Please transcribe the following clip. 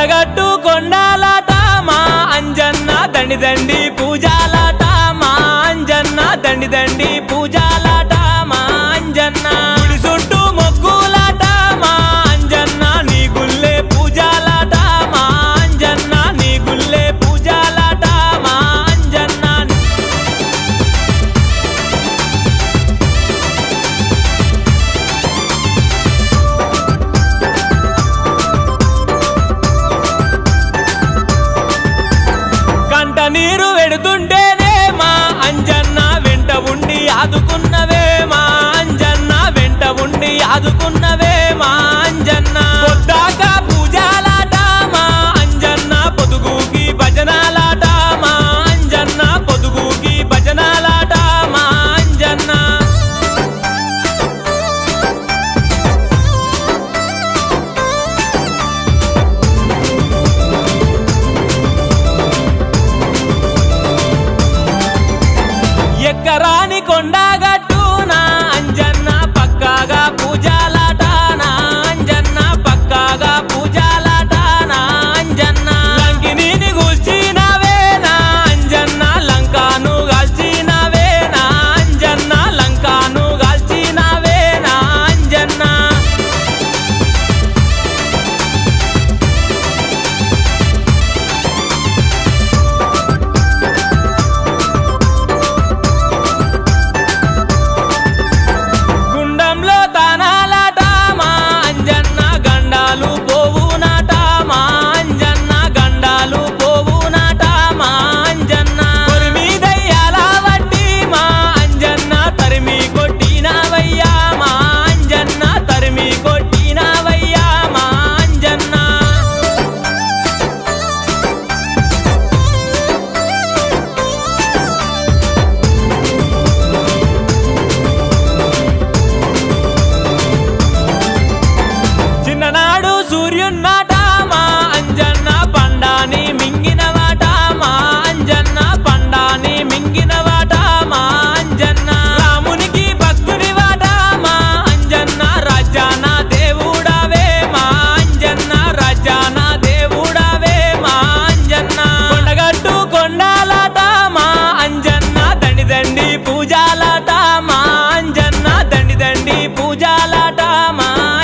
కొండగట్టు కొండాలాట మా అంజన్న దండి దండి పూజాలాట మా అంజన్న దండి దండి నీరు వెడుతుంటేనే మా అంజన్న వెంట ఉండి ఆదుకున్నవే మా అంజన్న వెంట ఉండి ఆదుకున్నవే con la খেলাটা মা